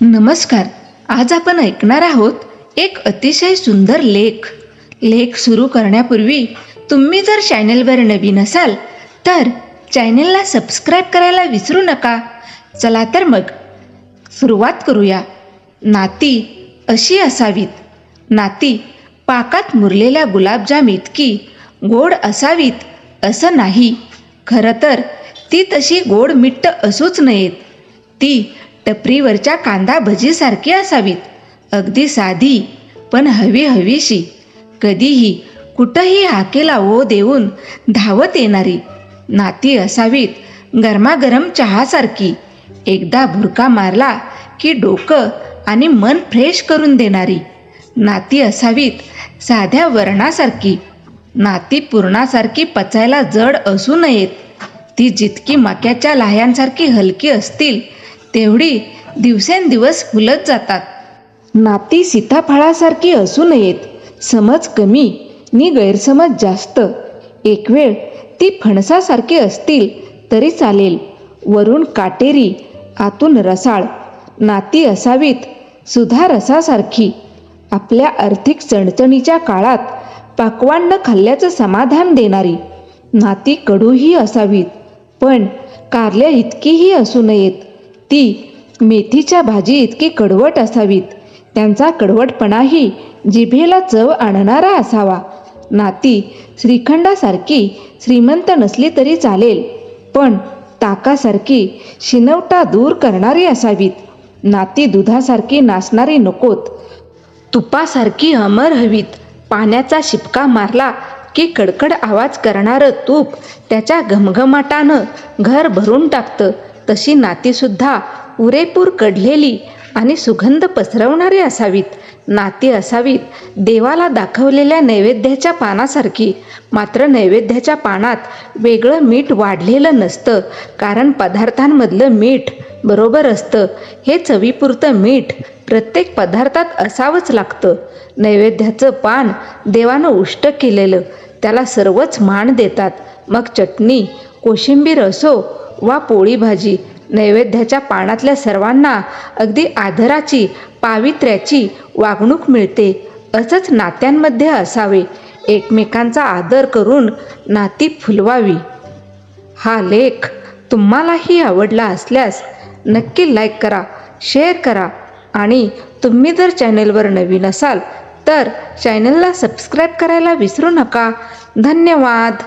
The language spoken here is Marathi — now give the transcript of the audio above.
नमस्कार आज आपण ऐकणार आहोत एक अतिशय सुंदर लेख. लेख सुरू करण्यापूर्वी तुम्ही जर चॅनेलवर नवीन असाल तर चॅनेलला सबस्क्राईब करायला विसरू नका. चला तर मग सुरुवात करूया. नाती अशी असावीत. नाती पाकात मुरलेल्या गुलाबजाम इतकी गोड असावीत असं नाही. खरं तर ती तशी गोड मिट्ट असूच नयेत. ती टपरीवरच्या कांदा भजीसारखी असावीत. अगदी साधी पण हवी हवीशी. कधीही कुठंही हाकेला ओ देऊन धावत येणारी. नाती असावीत गरमागरम चहासारखी. एकदा भुरका मारला की डोकं आणि मन फ्रेश करून देणारी. नाती असावीत साध्या वर्णासारखी. नाती पूर्णासारखी पचायला जड असू नयेत. ती जितकी मक्याच्या लाह्यांसारखी हलकी असतील तेवढी दिवसेंदिवस फुलत जातात. नाती सीताफळासारखी असू नयेत. समज कमी नि गैरसमज जास्त. एक वेळ ती फणसासारखी असतील तरी चालेल. वरून काटेरी आतून रसाळ. नाती असावीत सुधा रसासारखी. आपल्या आर्थिक चणचणीच्या काळात पाकवान खाल्ल्याचं समाधान देणारी. नाती कडूही असावीत पण कारल्या इतकीही असू नयेत. ती मेथीच्या भाजी इतकी कडवट असावीत. त्यांचा कडवटपणाही जिभेला चव आणणारा असावा. नाती श्रीखंडासारखी श्रीमंत नसली तरी चालेल पण ताकासारखी शिनवटा दूर करणारी असावीत. नाती दुधासारखी नाचणारी नकोत. तुपासारखी अमर हवीत. पाण्याचा शिपका मारला की कडकड आवाज करणारं तूप त्याच्या घमघमाटानं घर भरून टाकतं. तशी नातीसुद्धा उरेपूर कढलेली आणि सुगंध पसरवणारी असावीत. नाती असावीत. देवाला दाखवलेल्या नैवेद्याच्या पानासारखी. मात्र नैवेद्याच्या पानात वेगळं मीठ वाढलेलं नसतं. कारण पदार्थांमधलं मीठ बरोबर असतं. हे चवीपुरतं मीठ प्रत्येक पदार्थात असावंच लागतं. नैवेद्याचं पान देवानं उष्ट केलेलं. त्याला सर्वच मान देतात. मग चटणी कोशिंबीर असो वा पोळी भाजी. नैवेद्याच्या पानातल्या सर्वांना अगदी आदराची पावित्र्याची वागणूक मिळते. असंच नात्यांमध्ये असावे. एकमेकांचा आदर करून नाती फुलवावी. हा लेख तुम्हालाही आवडला असल्यास नक्की लाईक करा शेअर करा आणि तुम्ही जर चॅनलवर नवीन असाल तर चॅनलला सबस्क्राईब करायला विसरू नका. धन्यवाद!